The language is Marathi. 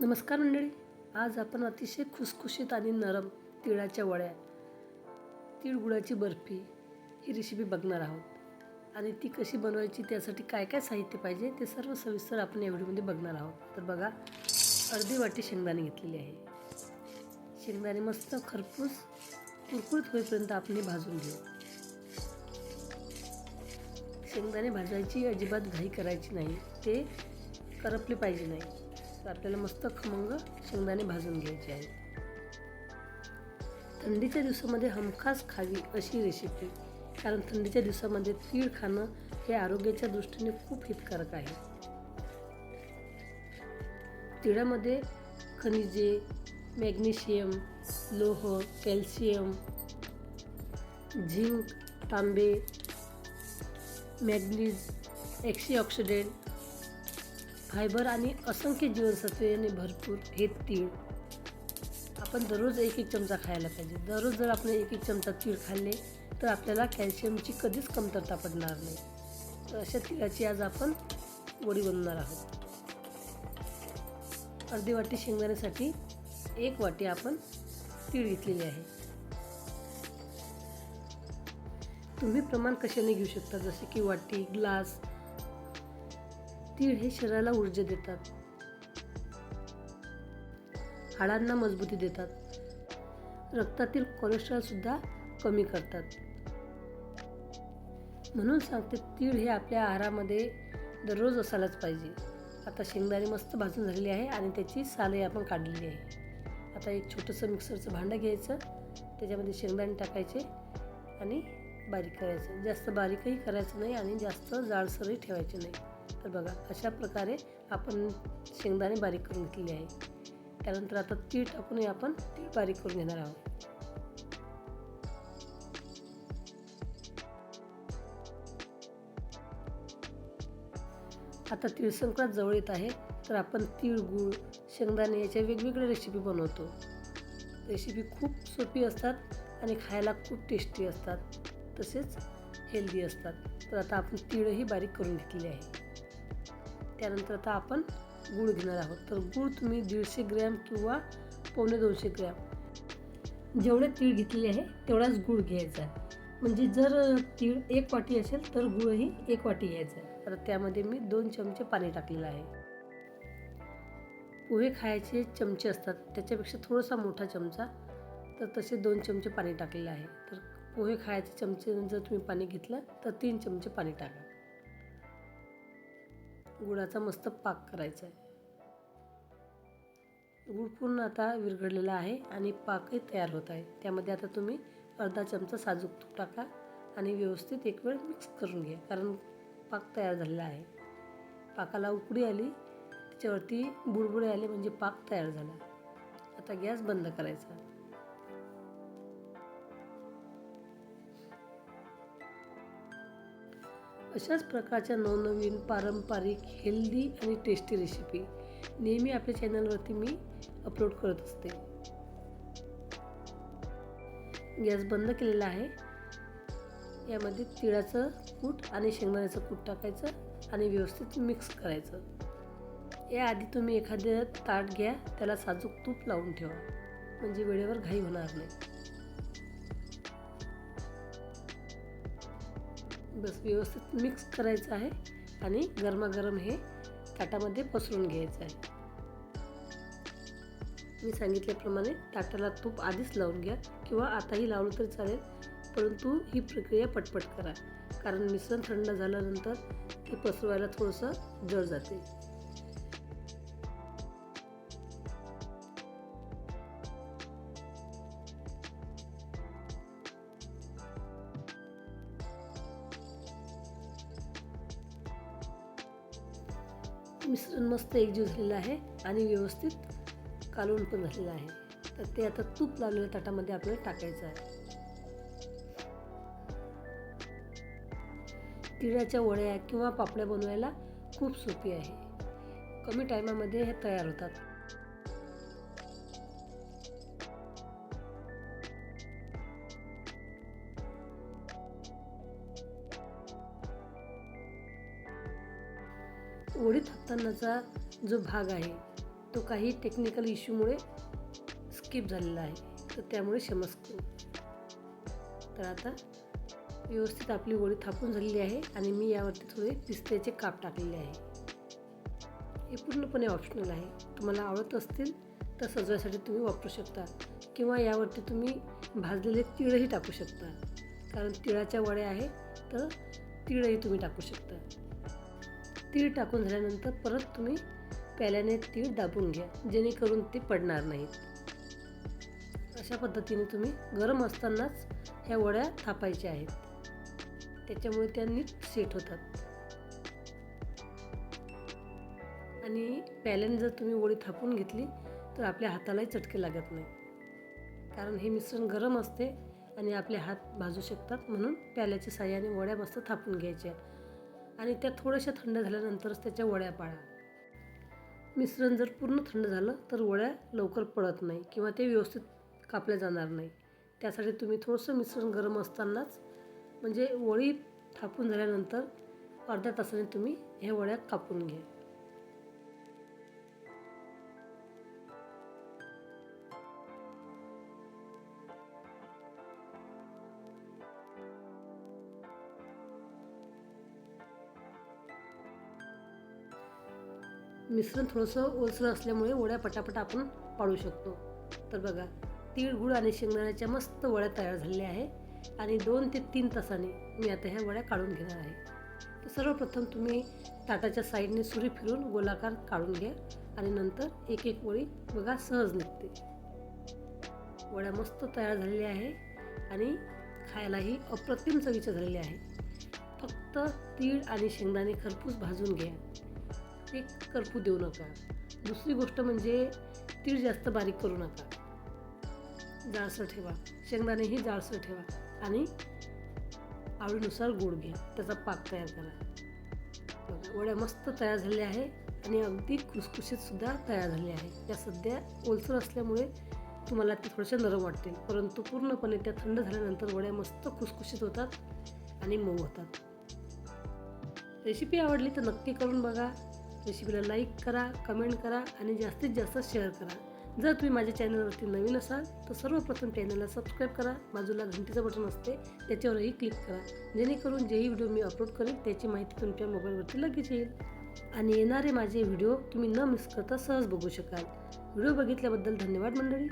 नमस्कार मंडळी. आज आपण अतिशय खुसखुशीत आणि नरम तिळाच्या वड्या तीळ गुळाची बर्फी ही रेसिपी बघणार आहोत. आणि ती कशी बनवायची त्यासाठी काय काय साहित्य पाहिजे ते सर्व सविस्तर आपण या व्हिडिओमध्ये बघणार आहोत. तर बघा अर्धी वाटी शेंगदाणे घेतलेली आहे. शेंगदाणे मस्त खरपूस कुरकुरीत होईपर्यंत आपण भाजून घेऊ. शेंगदाणे भाजायची अजिबात घाई करायची नाही. ते करपले पाहिजे नाही. तर आपल्याला मस्त खमंग शेंगदाणे भाजून घ्यायचे आहेत. थंडीच्या दिवसामध्ये हमखास खावी अशी रेसिपी कारण थंडीच्या दिवसामध्ये तीळ खाणं हे आरोग्याच्या दृष्टीने खूप हितकारक आहे. तिळामध्ये खनिजे मॅग्नेशियम लोह कॅल्शियम झिंक तांबे मॅग्नीज ऑक्सिडेंट फायबर आणि असंख्य जीवनसत्वे यांनी भरपूर हे तीळ आपण दररोज एक एक चमचा खायला पाहिजे. दररोज जर आपण एक एक चमचा तीळ खाल्ले तर आपल्याला कॅल्शियमची कधीच कमतरता पडणार नाही. तर अशा तिळाची आज आपण वडी बनवणार आहोत. अर्धी वाटी शेंगदाण्यासाठी एक वाटी आपण तीळ घेतलेली आहे. तुम्ही प्रमाण कशाने घेऊ शकता? जसे की वाटी ग्लास तीळ हे शरीराला ऊर्जा देतात. हाडांना मजबूती देतात. रक्तातील कोलेस्ट्रॉल सुद्धा कमी करतात. म्हणून सांगते तीळ हे आपल्या आहारामध्ये दररोज असायलाच पाहिजे. आता शेंगदाणे मस्त भाजून झालेली आहे आणि त्याची सालही आपण काढलेली आहे. आता एक छोटंसं मिक्सरचं भांडं घ्यायचं. त्याच्यामध्ये शेंगदाणे टाकायचे आणि बारीक करायचं. जास्त बारीकही करायचं नाही आणि जास्त जाडसरही ठेवायचे नाही. तर बघा अशा प्रकारे आपण शेंगदाणे बारीक करून घेतलेले आहे त्यानंतर आता तीळ टाकूनही आपण तीळ बारीक करून घेणार आहोत. आता तीळ संक्रांत जवळ येत आहे तर आपण तीळ गूळ शेंगदाणे याच्या वेगवेगळ्या रेसिपी बनवतो. रेसिपी खूप सोपी असतात आणि खायला खूप टेस्टी असतात. तसेच हेल्दी असतात. तर आता आपण तीळही बारीक करून घेतली आहे. त्यानंतर आता आपण गूळ घेणार आहोत. तर गूळ तुम्ही दीडशे ग्रॅम किंवा पावणे दोनशे ग्रॅम. जेवढे तीळ घेतलेले आहे तेवढाच गूळ घ्यायचा म्हणजे जर तीळ एक वाटी असेल तर गूळही एक वाटी घ्यायचा आहे. त्यामध्ये मी दोन चमचे पाणी टाकलेलं आहे. पोहे खायचे चमचे असतात त्याच्यापेक्षा थोडासा मोठा चमचा तर तसे दोन चमचे पाणी टाकलेलं आहे. तर पोहे खायचे चमचे जर तुम्ही पाणी घेतलं तर तीन चमचे पाणी टाका. गुळाचा मस्त पाक करायचा आहे. गुळ पूर्ण आता विरघडलेला आहे आणि पाकही तयार होत आहे. त्यामध्ये आता तुम्ही अर्धा चमचा साजूक तूप टाका आणि व्यवस्थित एक वेळ मिक्स करून घ्या कारण पाक तयार झालेला आहे. पाकाला उकडी आली त्याच्यावरती बुडबुडे आले म्हणजे पाक तयार झाला. आता गॅस बंद करायचा. अशाच प्रकारच्या नवनवीन पारंपरिक हेल्दी आणि टेस्टी रेसिपी नेहमी आपल्या चॅनलवरती मी अपलोड करत असते. गॅस बंद केलेला आहे. यामध्ये तिळाचं कूट आणि शेंगदाण्याचं कूट टाकायचं आणि व्यवस्थित मिक्स करायचं. याआधी तुम्ही एखादं ताट घ्या त्याला साजूक तूप लावून ठेवा. म्हणजे वेळेवर घाई होणार नाही. बस व्यवस्थित मिक्स करायचं आहे आणि गरमागरम हे ताटामध्ये पसरून घ्यायचं आहे. मी सांगितल्याप्रमाणे ताटाला तूप आधीच लावून घ्या किंवा आताही लावलं तरी चालेल परंतु ही प्रक्रिया पटपट करा. कारण मिश्रण थंड झाल्यानंतर ते पसरवायला थोडंसं जड जाते. मिश्रण मस्त एकजीव झालेलं आहे आणि व्यवस्थित कालवून पण झालेलं आहे. तर ते आता तूप लावलेल्या ताटामध्ये आपल्याला टाकायचं आहे. तिळाच्या वड्या किंवा पापड्या बनवायला खूप सोपी आहे. कमी टायमामध्ये हे तयार होतात. ओढीत थापतानाचा जो भाग आहे तो काही टेक्निकल इश्यूमुळे स्किप झालेला आहे. तर त्यामुळे क्षमस्व तर आता व्यवस्थित आपली ओळी थापून झालेली आहे आणि मी यावरती थोडे पिस्त्याचे काप टाकलेले आहे. हे पूर्णपणे ऑप्शनल आहे. तुम्हाला आवडत असतील तर सजवायसाठी तुम्ही वापरू शकता किंवा यावरती तुम्ही भाजलेले तिळही टाकू शकता. कारण तिळाच्या वड्या आहे तर तिळही तुम्ही टाकू शकता. तीळ टाकून झाल्यानंतर परत तुम्ही प्याल्याने तीळ दाबून घ्या जेणेकरून ते पडणार नाहीत. अशा पद्धतीने तुम्ही गरम असतानाच ह्या वड्या थापायच्या आहेत. त्याच्यामुळे त्या नीट सेट होतात. आणि प्याल्याने जर तुम्ही वडी थापून घेतली तर आपल्या हातालाही चटके लागत नाही. कारण हे मिश्रण गरम असते आणि आपले हात भाजू शकतात म्हणून प्याल्याच्या साह्याने वड्या मस्त थापून घ्यायच्या. आणि त्या थोड्याशा थंड झाल्यानंतरच त्याच्या वड्या पाळा. मिश्रण जर पूर्ण थंड झालं तर वड्या लवकर पडत नाही किंवा ते व्यवस्थित कापल्या जाणार नाही. त्यासाठी तुम्ही थोडंसं मिश्रण गरम असतानाच म्हणजे वडी थापून झाल्यानंतर अर्ध्या तासाने तुम्ही ह्या वड्या कापून घ्या. मिश्रण थोडंसं ओलसर असल्यामुळे वड्या पटापट आपण पाडू शकतो. तर बघा तीळ गुळ आणि शेंगदाण्याच्या मस्त वड्या तयार झालेल्या आहे आणि दोन ते तीन तासाने मी आता ह्या वड्या काढून घेणार आहे. तर सर्वप्रथम तुम्ही ताटाच्या साईडने सुरी फिरून गोलाकार काढून घ्या आणि नंतर एक एक वळी बघा सहज निघते. वड्या मस्त तयार झालेल्या आहे आणि खायलाही अप्रतिम चवीच्या झालेल्या आहे. फक्त तीळ आणि शेंगदाणे खरपूस भाजून घ्या. ते करपू देऊ नका. दुसरी गोष्ट म्हणजे तीळ जास्त बारीक करू नका. जाळसर ठेवा. शेंगदाणेही जाळसर ठेवा आणि आवडीनुसार गोड घ्या. त्याचा पाक तयार करा. वड्या मस्त तयार झालेल्या आहे आणि अगदी खुसखुशीतसुद्धा तयार झाल्या आहे. त्या सध्या ओलसर असल्यामुळे तुम्हाला ते थोडेसे नरम वाटतील. परंतु पूर्णपणे त्या थंड झाल्यानंतर वड्या मस्त खुसखुशीत होतात आणि मऊ होतात. रेसिपी आवडली तर नक्की करून बघा. रेसिपीला लाईक करा कमेंट करा आणि जास्तीत जास्त शेअर करा. जर तुम्ही माझ्या चॅनलवरती नवीन असाल तर सर्वप्रथम चॅनलला सबस्क्राईब करा. बाजूला घंटीचं बटन असते त्याच्यावरही क्लिक करा. जेणेकरून जेही व्हिडिओ मी अपलोड करेन त्याची माहिती तुमच्या मोबाईलवरती लगेच येईल. आणि येणारे माझे व्हिडिओ तुम्ही न मिस करता सहज बघू शकाल. व्हिडिओ बघितल्याबद्दल धन्यवाद मंडळी.